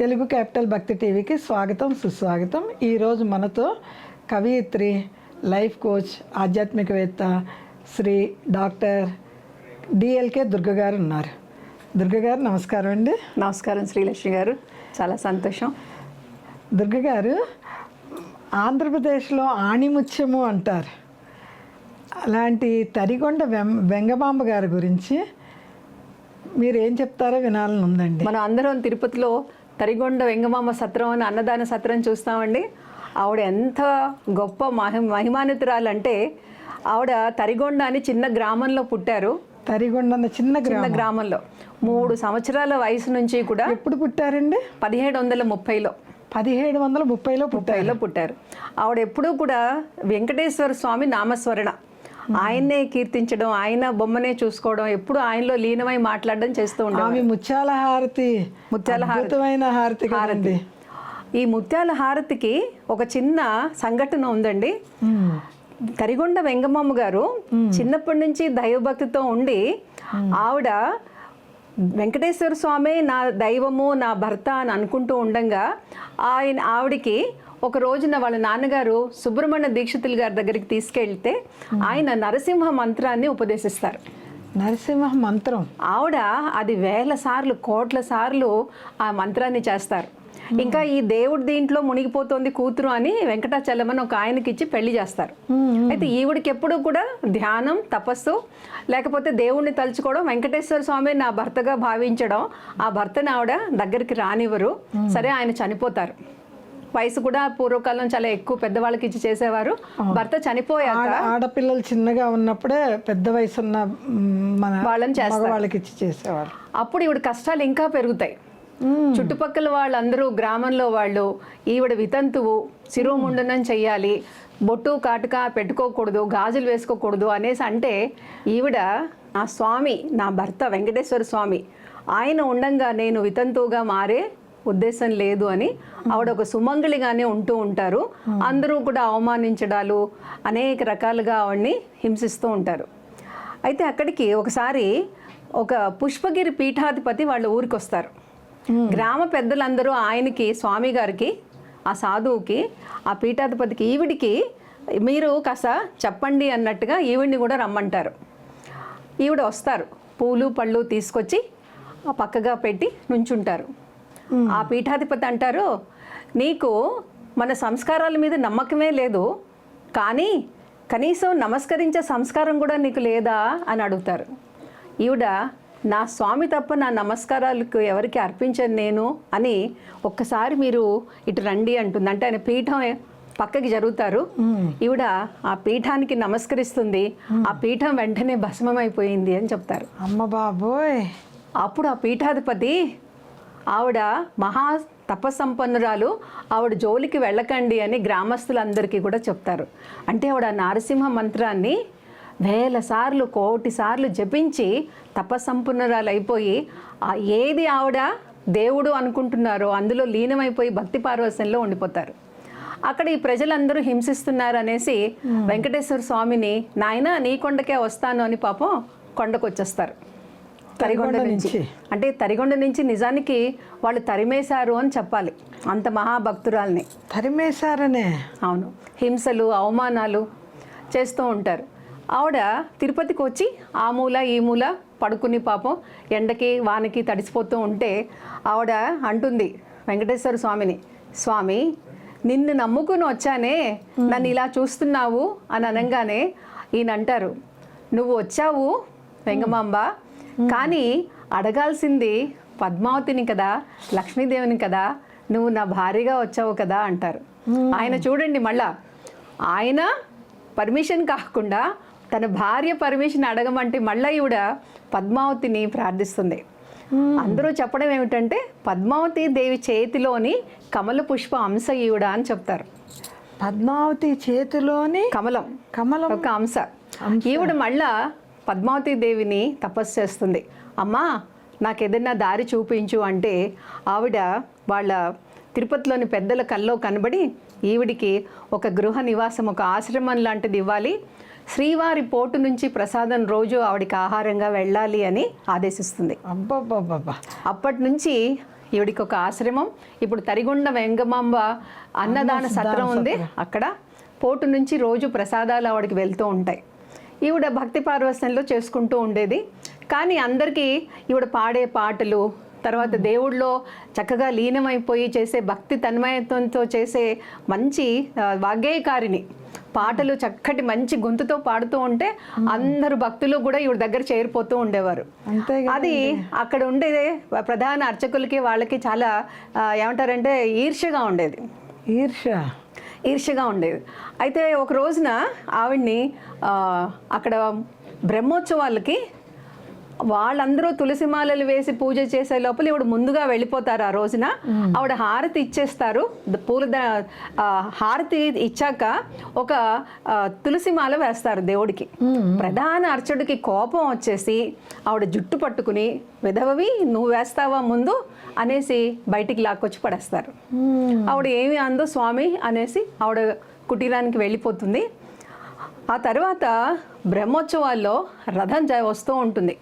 Telugu capital భక్తి టీవీకి స్వాగతం సుస్వాగతం. ఈరోజు మనతో కవయిత్రి లైఫ్ కోచ్ ఆధ్యాత్మికవేత్త శ్రీ డాక్టర్ డిఎల్కే దుర్గ గారు ఉన్నారు. దుర్గ గారు నమస్కారం అండి. నమస్కారం శ్రీలక్ష్మి గారు. చాలా సంతోషం. దుర్గ గారు ఆంధ్రప్రదేశ్లో ఆణిముత్యము అంటారు. అలాంటి తరిగొండ వెం వెంగమాంబ గారి గురించి మీరు ఏం చెప్తారో వినాలని ఉందండి. మనం అందరం తిరుపతిలో తరిగొండ వెంగమామ సత్రం అని అన్నదాన సత్రం చూస్తామండి. ఆవిడ ఎంత గొప్ప మహి మహిమానితురాలు అంటే ఆవిడ తరిగొండ అని చిన్న గ్రామంలో పుట్టారు. తరిగొండ చిన్న చిన్న గ్రామం. గ్రామంలో. మూడు సంవత్సరాల వయసు నుంచి కూడా ఎప్పుడు పుట్టారండి? పదిహేడు వందల ముప్పైలో. పదిహేడు వందల ముప్పైలో పుట్టారు. ముప్పైలో పుట్టారు. ఆవిడ ఎప్పుడూ కూడా వెంకటేశ్వర స్వామి నామస్మరణ. ఆయన్నే కీర్తించడం ఆయన బొమ్మనే చూసుకోవడం ఎప్పుడు ఆయనలో లీనమై మాట్లాడడం చేస్తూ ఆమె ముత్యాల హారతి ముత్యాల హారతి. అద్భుతమైన హారతి కదండి. ఈ ముత్యాల హారతికి ఒక చిన్న సంఘటన ఉందండి. కరిగొండ వెంగమ్మ గారు చిన్నప్పటి నుంచి దైవభక్తితో ఉండి ఆవిడ వెంకటేశ్వర స్వామి నా దైవము నా భర్త అని అనుకుంటూ ఉండంగా ఆయన ఆవిడికి ఒక రోజున వాళ్ళ నాన్నగారు సుబ్రహ్మణ్య దీక్షితులు గారి దగ్గరికి తీసుకెళ్తే ఆయన నరసింహ మంత్రాన్ని ఉపదేశిస్తారు. నరసింహ మంత్రం? ఆవిడ అది వేల సార్లు కోట్ల సార్లు ఆ మంత్రాన్ని చేస్తారు. ఇంకా ఈ దేవుడి దీంట్లో మునిగిపోతోంది కూతురు అని వెంకటాచలమని ఒక ఆయనకి ఇచ్చి పెళ్ళి చేస్తారు. అయితే ఈవిడికి ఎప్పుడు కూడా ధ్యానం తపస్సు లేకపోతే దేవుణ్ణి తలుచుకోవడం వెంకటేశ్వర స్వామి నా భర్తగా భావించడం ఆ భర్తని ఆవిడ దగ్గరికి రానివ్వరు. సరే ఆయన చనిపోతారు. వయసు కూడా పూర్వకాలం చాలా ఎక్కువ పెద్దవాళ్ళకి ఇచ్చి చేసేవారు. భర్త చనిపోయాక ఆడ ఆడపిల్లలు చిన్నగా ఉన్నప్పుడే పెద్ద వయసు ఉన్న మన వాళ్ళని చేస్తారు. మగవాళ్ళకి ఇచ్చి చేసేవారు. అప్పుడు ఈవిడ కష్టాలు ఇంకా పెరుగుతాయి. చుట్టుపక్కల వాళ్ళందరూ గ్రామంలో వాళ్ళు ఈవిడ వితంతువు శిరోముండనం చెయ్యాలి బొట్టు కాటుక పెట్టుకోకూడదు గాజులు వేసుకోకూడదు అనేసి అంటే ఈవిడ నా స్వామి నా భర్త వెంకటేశ్వర స్వామి ఆయన ఉండంగా నేను వితంతువుగా మారే ఉద్దేశం లేదు అని ఆవిడ ఒక సుమంగళిగానే ఉంటూ ఉంటారు. అందరూ కూడా అవమానించడాలు అనేక రకాలుగా ఆవిడ్ని హింసిస్తూ ఉంటారు. అయితే అక్కడికి ఒకసారి ఒక పుష్పగిరి పీఠాధిపతి వాళ్ళ ఊరికి వస్తారు గ్రామ పెద్దలందరూ ఆయనకి స్వామి గారికి ఆ సాధువుకి ఆ పీఠాధిపతికి ఈవిడికి మీరు కాస్త చెప్పండి అన్నట్టుగా ఈవిడిని కూడా రమ్మంటారు. ఈవిడ వస్తారు. పూలు పళ్ళు తీసుకొచ్చి ఆ పక్కగా పెట్టి నుంచుంటారు. ఆ పీఠాధిపతి అంటారు నీకు మన సంస్కారాల మీద నమ్మకమే లేదు కానీ కనీసం నమస్కరించే సంస్కారం కూడా నీకు లేదా? అని అడుగుతారు. ఈవిడ నా స్వామి తప్ప నా నమస్కారాలకు ఎవరికి అర్పించను నేను? అని ఒక్కసారి మీరు ఇటు రండి అంటుంది. అంటే ఆయన పీఠం పక్కకి జరుగుతారు. ఈవిడ ఆ పీఠానికి నమస్కరిస్తుంది. ఆ పీఠం వెంటనే భస్మమైపోయింది అని చెప్తారు. అమ్మ బాబోయ్. అప్పుడు ఆ పీఠాధిపతి ఆవిడ మహా తపస్సంపన్నురాలు. ఆవిడ జోలికి వెళ్ళకండి అని గ్రామస్తులందరికీ కూడా చెప్తారు. అంటే ఆవిడ నారసింహ మంత్రాన్ని వేల సార్లు కోటి సార్లు జపించి తపస్సంపన్నురాలు అయిపోయి ఆ ఏది ఆవిడ దేవుడు అనుకుంటున్నారో అందులో లీనమైపోయి భక్తి పార్వశంలో ఉండిపోతారు. అక్కడ ఈ ప్రజలందరూ హింసిస్తున్నారు అనేసి వెంకటేశ్వర స్వామిని నాయన నీ కొండకే వస్తాను అని పాపం కొండకు వచ్చేస్తారు తరిగొండ నుంచి. అంటే తరిగొండ నుంచి నిజానికి వాళ్ళు తరిమేశారు అని చెప్పాలి. అంత మహాభక్తురాల్ని. తరిమేశారనే. అవును. హింసలు అవమానాలు చేస్తూ ఉంటారు. ఆవిడ తిరుపతికి వచ్చి ఆ మూల ఈ మూల పడుకుని పాపం ఎండకి వానకి తడిసిపోతూ ఉంటే ఆవిడ అంటుంది వెంకటేశ్వర స్వామిని స్వామి నిన్ను నమ్ముకుని వచ్చానే నన్ను ఇలా చూస్తున్నావు అని అనగానే ఈయన అంటారు నువ్వు వచ్చావు వెంగమాంబ కానీ అడగాల్సింది పద్మావతిని కదా లక్ష్మీదేవిని కదా నువ్వు నా భార్యగా వచ్చావు కదా అంటారు. ఆయన చూడండి మళ్ళా. ఆయన పర్మిషన్ కాకుండా తన భార్య పర్మిషన్ అడగమంటే మళ్ళా ఈవిడ పద్మావతిని ప్రార్థిస్తుంది. అందరూ చెప్పడం ఏమిటంటే పద్మావతి దేవి చేతిలోని కమల పుష్ప అంశ ఈవిడ అని చెప్తారు. పద్మావతి చేతిలోని కమలం. కమలం ఒక అంశ. ఈవిడ మళ్ళా పద్మావతి దేవిని తపస్సు చేస్తుంది. అమ్మా నాకు ఏదైనా దారి చూపించు అంటే ఆవిడ వాళ్ళ తిరుపతిలోని పెద్దల కల్లో కనబడి ఈవిడికి ఒక గృహ నివాసం ఒక ఆశ్రమం లాంటిది ఇవ్వాలి. శ్రీవారి పోటు నుంచి ప్రసాదం రోజు ఆవిడికి ఆహారంగా వెళ్ళాలి అని ఆదేశిస్తుంది. అబ్బబ్బబ్బబ్బా. అప్పటి నుంచి ఈవిడికి ఒక ఆశ్రమం ఇప్పుడు తరిగొండ వెంగమాంబ అన్నదాన సత్రం ఉంది. అక్కడ పోటు నుంచి రోజు ప్రసాదాలు ఆవిడకి వెళ్తూ ఉంటాయి. ఈవిడ భక్తి పార్వసంలో చేసుకుంటూ ఉండేది. కానీ అందరికీ ఈవిడ పాడే పాటలు తర్వాత దేవుళ్ళలో చక్కగా లీనమైపోయి చేసే భక్తి తన్మయత్వంతో చేసే మంచి వాగ్గేయకారిని పాటలు చక్కటి మంచి గొంతుతో పాడుతూ ఉంటే అందరు భక్తులు కూడా ఈవిడ దగ్గర చేరిపోతూ ఉండేవారు. అది అక్కడ ఉండే ప్రధాన అర్చకులకి వాళ్ళకి చాలా ఏమంటారంటే ఈర్ష్యగా ఉండేది. ఈర్ష ఈర్ష్యగా ఉండేది అయితే ఒక రోజున ఆవిడ్ని అక్కడ బ్రహ్మోత్సవాలకి వాళ్ళందరూ తులసి మాలలు వేసి పూజ చేసే లోపల ఇవిడ ముందుగా వెళ్ళిపోతారు ఆ రోజున. ఆవిడ హారతి ఇచ్చేస్తారు. పూల హారతి ఇచ్చాక ఒక తులసి మాల వేస్తారు దేవుడికి. ప్రధాన అర్చకుడికి కోపం వచ్చేసి ఆవిడ జుట్టు పట్టుకుని విధవవి నువ్వు వేస్తావా ముందు? అనేసి బయటికి లాక్కొచ్చి పడేస్తారు. ఆవిడ ఏమి అందో స్వామి అనేసి ఆవిడ కుటీరానికి వెళ్ళిపోతుంది. ఆ తర్వాత బ్రహ్మోత్సవాల్లో రథం జ- వస్తూ ఉంటుంది.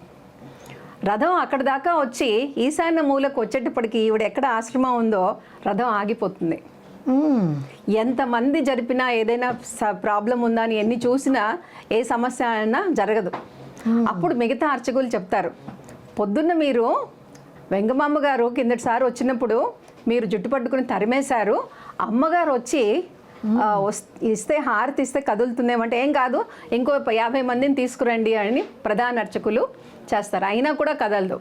రథం అక్కడ దాకా వచ్చి ఈశాన్య మూలకు వచ్చేటప్పటికి ఈవిడ ఎక్కడ ఆశ్రమం ఉందో రథం ఆగిపోతుంది. ఎంతమంది జరిపినా ఏదైనా ప్రాబ్లం ఉందా అని ఎన్ని చూసినా ఏ సమస్య అయినా జరగదు. అప్పుడు మిగతా అర్చకులు చెప్తారు. పొద్దున్న మీరు వెంగమామ గారు కిందటిసారి వచ్చినప్పుడు మీరు జుట్టు పట్టుకుని తరిమేశారు. అమ్మగారు వచ్చి ఇస్తే హారతి ఇస్తే కదులుతుందేమంటే ఏం కాదు ఇంకో యాభై మందిని తీసుకురండి అని ప్రధాన అర్చకులు చేస్తారు. అయినా కూడా కదలదు.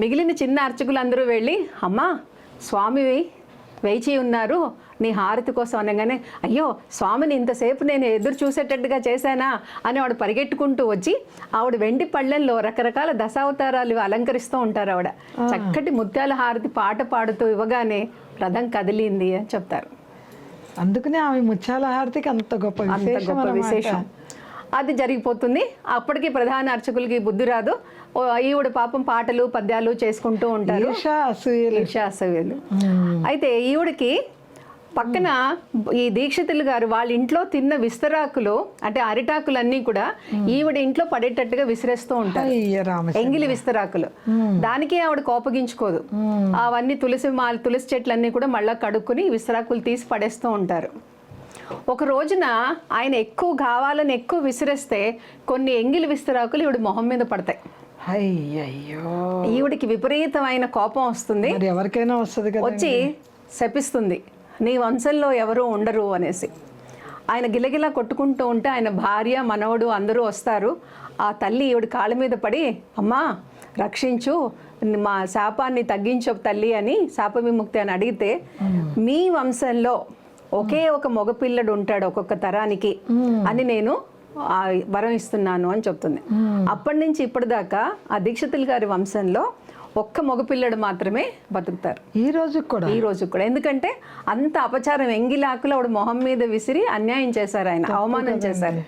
మిగిలిన చిన్న అర్చకులు అందరూ వెళ్ళి అమ్మా స్వామి వేచి ఉన్నారు. నీ హారతి కోసం అనగానే అయ్యో స్వామిని ఇంతసేపు నేను ఎదురు చూసేటట్టుగా చేశానా? అని ఆవిడ పరిగెట్టుకుంటూ వచ్చి ఆవిడ వెండి పళ్ళెల్లో రకరకాల దశావతారాలు అలంకరిస్తూ ఉంటారు ఆవిడ. చక్కటి ముత్యాల హారతి పాట పాడుతూ ఇవ్వగానే రథం కదిలింది అని చెప్తారు. అందుకనే ఆమె ముత్యాల హారతికి అంత గొప్ప అంత విశేషం గొప్ప అన్నమాట. విశేషం. అది జరిగిపోతుంది. అప్పటికి ప్రధాన అర్చకులకి బుద్ధి రాదు. ఈవిడ పాపం పాటలు పద్యాలు చేసుకుంటూ ఉంటారు. ఈర్ష అసూయలు. అయితే ఈవిడకి పక్కన ఈ దీక్షితులు గారు వాళ్ళ ఇంట్లో తిన్న విస్తరాకులు అంటే అరిటాకులన్నీ కూడా ఈవిడ ఇంట్లో పడేటట్టుగా విసిరేస్తూ ఉంటారు. అయ్య ఎంగిలి విస్తరాకులు. దానికి ఆవిడ కోపగించుకోదు. అవన్నీ తులసి మాల తులసి చెట్లన్నీ కూడా మళ్ళా కడుక్కుని విస్తరాకులు తీసి పడేస్తూ ఉంటారు. ఒక రోజున ఆయన ఎక్కువ కావాలని ఎక్కువ విసిరేస్తే కొన్ని ఎంగిలి విస్తరాకులు ఈవిడ మొహం మీద పడతాయి. అయ్యయ్యో. ఈవిడికి విపరీతమైన కోపం వస్తుంది. ఎవరికైనా వస్తుంది కదా వచ్చి శపిస్తుంది. నీ వంశంలో ఎవరు ఉండరు అనేసి. ఆయన గిలగిలా కొట్టుకుంటూ ఉంటే ఆయన భార్య మనవడు అందరూ వస్తారు. ఆ తల్లి ఈవిడ కాళ్ళ మీద పడి అమ్మా రక్షించు మా శాపాన్ని తగ్గించు తల్లి అని శాప విముక్తి అని అడిగితే మీ వంశంలో ఒకే ఒక మగపిల్లడు ఉంటాడు ఒక్కొక్క తరానికి అని నేను ఆ వరం ఇస్తున్నాను అని చెప్తుంది. అప్పటి నుంచి ఇప్పటిదాకా ఆ దీక్షితుల గారి వంశంలో ఒక్క మగపిల్లడు మాత్రమే బతుకుతారు. ఈ రోజు కూడా? ఈ రోజు కూడా. ఎందుకంటే అంత అపచారం ఎంగిలాకులు ఆవిడ మొహం మీద విసిరి అన్యాయం చేశారు ఆయన అవమానం చేశారు.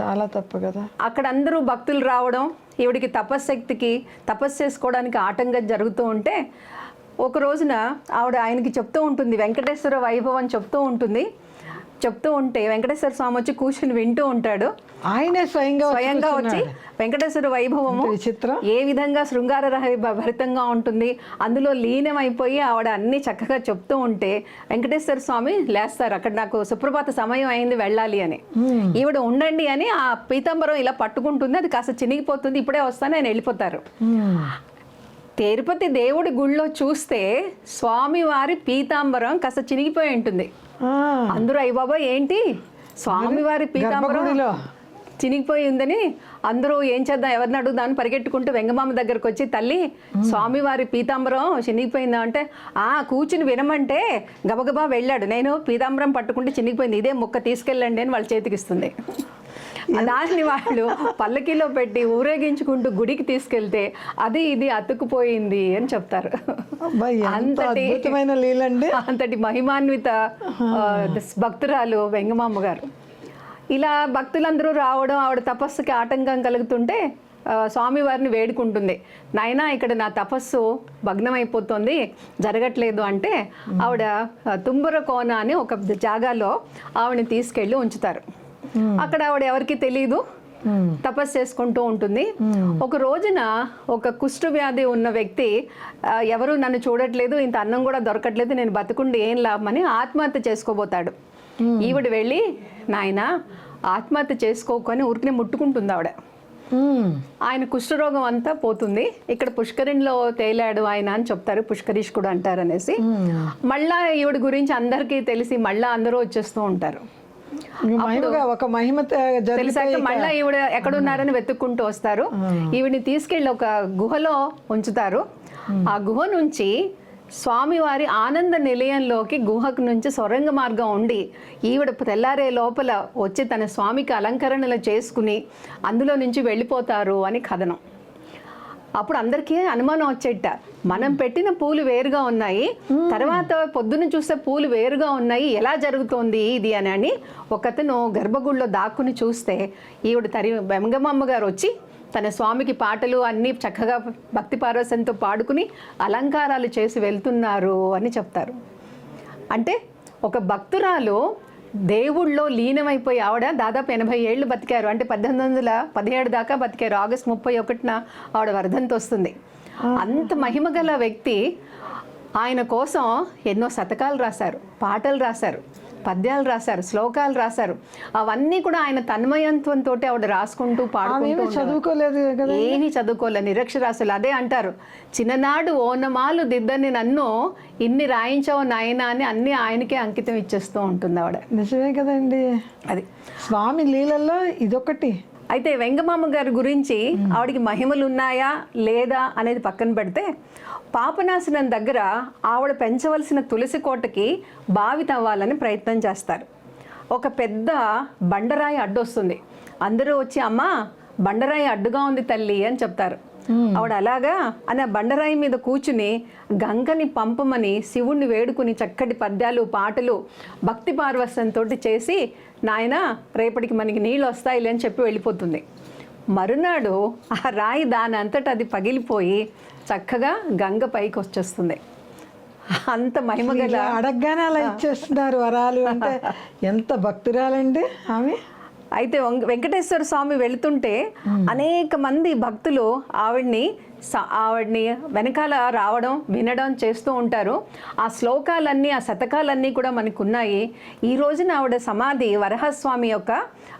చాలా తప్పు కదా. అక్కడ అందరూ భక్తులు రావడం ఈవిడికి తపశ్శక్తికి తపస్సు చేసుకోవడానికి ఆటంకం జరుగుతూ ఉంటే ఒక రోజున ఆవిడ ఆయనకి చెప్తూ ఉంటుంది వెంకటేశ్వర వైభవం చెప్తూ ఉంటుంది. చెప్తూ ఉంటే వెంకటేశ్వర స్వామి వచ్చి కూర్చుని వింటూ ఉంటాడు. ఆయనే స్వయంగా స్వయంగా వచ్చి వెంకటేశ్వర వైభవము ఏ విధంగా శృంగార భరితంగా ఉంటుంది అందులో లీనమైపోయి ఆవిడ అన్ని చక్కగా చెప్తూ ఉంటే వెంకటేశ్వర స్వామి లేస్తారు అక్కడ నాకు సుప్రభాత సమయం అయింది వెళ్ళాలి అని. ఈవిడ ఉండండి అని ఆ పీతాంబరం ఇలా పట్టుకుంటుంది అది కాస్త చినిగిపోతుంది ఇప్పుడే వస్తాను ఆయన వెళ్ళిపోతారు. తిరుపతి దేవుడి గుళ్ళో చూస్తే స్వామివారి పీతాంబరం కాస్త చినిగిపోయి ఉంటుంది. అందరూ అయ్య బాబా ఏంటి? స్వామివారి పీతాంబరం చినిగిపోయి ఉందని అందరూ ఏం చేద్దాం? ఎవరిని అడుగుదాం అని పరిగెట్టుకుంటూ వెంగమామ దగ్గరకు వచ్చి తల్లి స్వామివారి పీతాంబరం చినిగిపోయిందా? అంటే ఆ కూర్చుని వినమంటే గబగబా వెళ్ళాడు. నేను పీతాంబరం పట్టుకుంటే చినిగిపోయింది. ఇదే ముక్క తీసుకెళ్ళండి అని వాళ్ళ చేతికి ఇస్తుంది దాన్ని వాళ్ళు పల్లకిలో పెట్టి ఊరేగించుకుంటూ గుడికి తీసుకెళ్తే అది ఇది అతుక్కుపోయింది అని చెప్తారు. అంతటి అద్భుతమైన లీలండి. అంతటి మహిమాన్విత భక్తురాలు వెంగమామ గారు. ఇలా భక్తులందరూ రావడం ఆవిడ తపస్సుకి ఆటంకం కలుగుతుంటే స్వామివారిని వేడుకుంటుంది. నాయనా ఇక్కడ నా తపస్సు భగ్నమైపోతుంది జరగట్లేదు అంటే ఆవిడ తుంబర కోన అని ఒక జాగాలో ఆవిడని తీసుకెళ్ళి ఉంచుతారు. అక్కడ ఆవిడ ఎవరికి తెలియదు తపస్సు చేసుకుంటూ ఉంటుంది. ఒక రోజున ఒక కుష్టు వ్యాధి ఉన్న వ్యక్తి ఎవరు నన్ను చూడట్లేదు ఇంత అన్నం కూడా దొరకట్లేదు నేను బతుకుండి ఏం లాభమని ఆత్మహత్య చేసుకోబోతాడు. ఈవిడ వెళ్ళి నాయన ఆత్మహత్య చేసుకోకొని ఊరికనే ముట్టుకుంటుంది ఆవిడ. ఆయన కుష్ఠరోగం అంతా పోతుంది. ఇక్కడ పుష్కరిణిలో తేలాడు ఆయన అని చెప్తారు పుష్కరీష్కుడు అంటారు అనేసి మళ్ళా ఈవిడ గురించి అందరికీ తెలిసి మళ్ళా అందరూ వచ్చేస్తూ ఉంటారు. ఒక మహిమ తెలిసాక మళ్ళా ఈవిడ ఎక్కడున్నారని వెతుక్కుంటూ వస్తారు. ఈవిడిని తీసుకెళ్ళి ఒక గుహలో ఉంచుతారు. ఆ గుహ నుంచి స్వామివారి ఆనంద నిలయంలోకి గుహకు నుంచి సొరంగ మార్గం ఉండి ఈవిడ తెల్లారే లోపల వచ్చి తన స్వామికి అలంకరణలు చేసుకుని అందులో నుంచి వెళ్ళిపోతారు అని కథనం. అప్పుడు అందరికీ అనుమానం వచ్చేట. మనం పెట్టిన పూలు వేరుగా ఉన్నాయి. తర్వాత పొద్దున్న చూస్తే పూలు వేరుగా ఉన్నాయి. ఎలా జరుగుతోంది ఇది అని అని ఒకతను గర్భగుడిలో దాక్కుని చూస్తే ఈవిడ తరి వెంగమమ్మ గారు వచ్చి తన స్వామికి పాటలు అన్నీ చక్కగా భక్తి పారవశంతో పాడుకుని అలంకారాలు చేసి వెళ్తున్నారు అని చెప్తారు. అంటే ఒక భక్తురాలు దేవుళ్ళో లీనమైపోయి ఆవిడ దాదాపు ఎనభై ఏళ్ళు బతికారు. అంటే పద్దెనిమిది వందల పదిహేడు దాకా బతికారు. ఆగస్ట్ ముప్పై ఒకటిన ఆవిడ వర్ధంతి వస్తుంది. అంత మహిమ గల వ్యక్తి ఆయన కోసం ఎన్నో శతకాలు రాశారు పాటలు రాశారు. పద్యాలు రాశారు శ్లోకాలు రాశారు. అవన్నీ కూడా ఆయన తన్మయత్వంతో ఆవిడ రాసుకుంటూ పాడుకుంటూ. చదువుకోలేదు కదా ఏమీ చదువుకోలే నిరక్షరాస్యులు. అదే అంటారు చిన్ననాడు ఓనమాలు దిద్దని నన్ను ఇన్ని రాయించావు నాయన అని అన్ని ఆయనకే అంకితం ఇచ్చేస్తూ ఉంటుంది ఆవిడ. నిజమే కదండి. అది. స్వామి లీలల్లో ఇదొకటి అయితే వెంగమామ గారి గురించి ఆవిడకి మహిమలు ఉన్నాయా లేదా అనేది పక్కన పెడితే పాపనాశనం దగ్గర ఆవిడ పెంచవలసిన తులసి కోటకి బావి తవ్వాలని ప్రయత్నం చేస్తారు. ఒక పెద్ద బండరాయి అడ్డొస్తుంది. అందరూ వచ్చి అమ్మ బండరాయి అడ్డుగా ఉంది తల్లి అని చెప్తారు. ఆవిడ అలాగా అని ఆ బండరాయి మీద కూర్చుని గంగని పంపమని శివుణ్ణి వేడుకుని చక్కటి పద్యాలు పాటలు భక్తి పార్వశంతో చేసి నాయన రేపటికి మనకి నీళ్ళు వస్తాయిలే అని చెప్పి వెళ్ళిపోతుంది. మరునాడు ఆ రాయి దాని అంతటా అది పగిలిపోయి చక్కగా గంగ పైకి వచ్చేస్తుంది. అంత మహిమగల ఇలా అడగగానే అలా ఇచ్చేస్తున్నారు వరాలు అంటే ఎంత భక్తురాలండి ఆమె? అయితే వెంకటేశ్వర స్వామి వెళుతుంటే అనేక మంది భక్తులు ఆవిడ్ని స- ఆవిడ్ని వెనకాల రావడం వినడం చేస్తూ ఉంటారు. ఆ శ్లోకాలన్నీ ఆ శతకాలన్నీ కూడా మనకు ఉన్నాయి ఈ రోజున ఆవిడ సమాధి వరహస్వామి యొక్క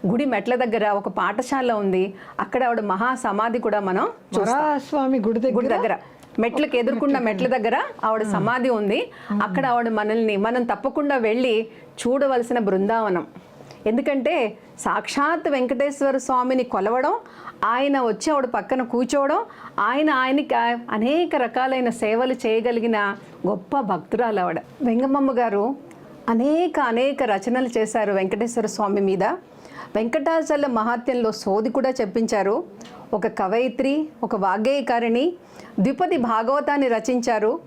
గుడి మెట్ల దగ్గర ఒక పాఠశాల ఉంది. అక్కడ ఆవిడ మహా సమాధి కూడా మనం వరాస్వామి గుడి దగ్గర? గుడి దగ్గర. మెట్లకు ఎదుర్కొన్న మెట్ల దగ్గర ఆవిడ సమాధి ఉంది. అక్కడ ఆవిడ మనల్ని మనం తప్పకుండా వెళ్ళి చూడవలసిన బృందావనం. ఎందుకంటే సాక్షాత్ వెంకటేశ్వర స్వామిని కొలవడం ఆయన వచ్చి ఆవిడ పక్కన కూర్చోవడం ఆయన ఆయనకి అనేక రకాలైన సేవలు చేయగలిగిన గొప్ప భక్తురాలు ఆవిడ. వెంగమ్మ గారు అనేక అనేక రచనలు చేశారు వెంకటేశ్వర స్వామి మీద. వెంకటాచల మహాత్యంలో సోది కూడా చెప్పించారు. ఒక కవయిత్రి ఒక వాగ్గేయకారిణి ద్విపది భాగవతాన్ని రచించారు.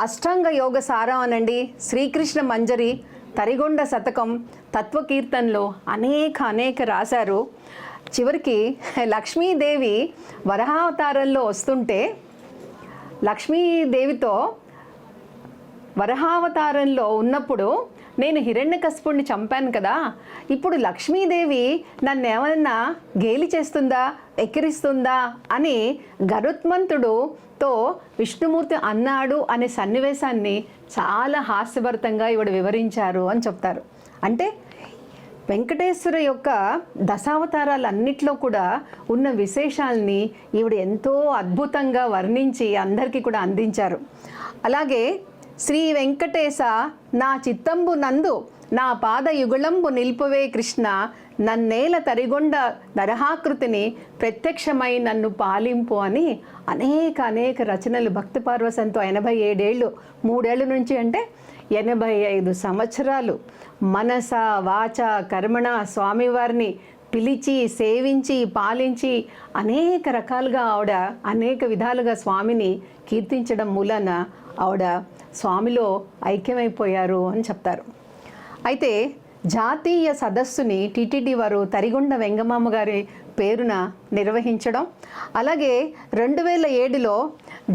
అష్టాంగ యోగ సారం అనండి శ్రీకృష్ణ మంజరి తరిగొండ శతకం తత్వకీర్తనలో అనేక అనేక రాశారు. చివరికి లక్ష్మీదేవి వరహావతారంలో వస్తుంటే లక్ష్మీదేవితో వరహావతారంలో ఉన్నప్పుడు నేను హిరణ్యకశిపుణ్ణి చంపాను కదా. ఇప్పుడు లక్ష్మీదేవి నన్ను ఏమన్నా గేలి చేస్తుందా ఎక్కిరిస్తుందా అని గరుత్మంతుడుతో విష్ణుమూర్తి అన్నాడు అనే సన్నివేశాన్ని చాలా హాస్యభరితంగా ఇవిడ వివరించారు అని చెప్తారు. అంటే వెంకటేశ్వర యొక్క దశావతారాలన్నిట్లో కూడా ఉన్న విశేషాల్ని ఈవిడ ఎంతో అద్భుతంగా వర్ణించి అందరికీ కూడా అందించారు. అలాగే శ్రీ వెంకటేశ నా చిత్తంబు నందు నా పాద యుగళంబు నిల్పువే కృష్ణ నన్నేల తరిగొండ నరహాకృతిని ప్రత్యక్షమై నన్ను పాలింపు అని అనేక అనేక రచనలు భక్తి పార్వసంతో ఎనభై ఏడేళ్ళు మూడేళ్ళ నుంచి అంటే ఎనభై ఐదు సంవత్సరాలు. మనస వాచ కర్మణ స్వామివారిని పిలిచి సేవించి పాలించి అనేక రకాలుగా ఆవిడ అనేక విధాలుగా స్వామిని కీర్తించడం మూలన ఆవిడ స్వామిలో ఐక్యమైపోయారు అని చెప్తారు. అయితే జాతీయ సదస్సుని టీటీడీ వారు తరిగొండ వెంగమామ గారి పేరున నిర్వహించడం. అలాగే రెండు వేల ఏడులో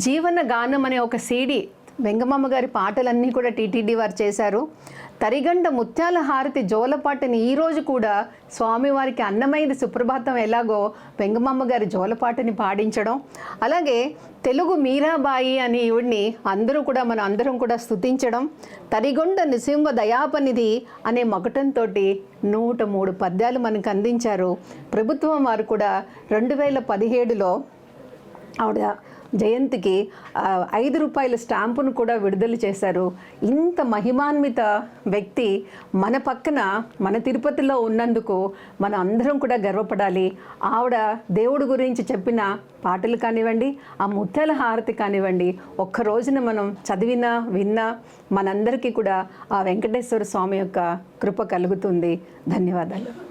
జీవన గానం అనే ఒక సీడీ వెంగమామ గారి పాటలన్నీ కూడా టీటీడీ వారు చేశారు. తరిగండ ముత్యాల హారతి జోలపాటని ఈరోజు కూడా స్వామివారికి అన్నమైన సుప్రభాతం ఎలాగో వెంగమమ్మ గారి జోలపాటని పాడించడం. అలాగే తెలుగు మీరాబాయి అని ఈవిడ్ని అందరూ కూడా మనం అందరం కూడా స్తుతించడం. తరిగొండ నృసింహ దయాపనిధి అనే మకటంతో నూట మూడు పద్యాలు మనకు అందించారు. ప్రభుత్వం వారు కూడా రెండు వేల పదిహేడులో ఆవిడ జయంతికి ఐదు రూపాయల స్టాంపును కూడా విడుదల చేశారు. ఇంత మహిమాన్విత వ్యక్తి మన పక్కన మన తిరుపతిలో ఉన్నందుకు మన అందరం కూడా గర్వపడాలి. ఆవిడ దేవుడి గురించి చెప్పిన పాటలు కానివ్వండి ఆ ముత్యాల హారతి కానివ్వండి ఒక్క రోజున మనం చదివినా విన్నా మనందరికీ కూడా ఆ వెంకటేశ్వర స్వామి యొక్క కృప కలుగుతుంది. ధన్యవాదాలు.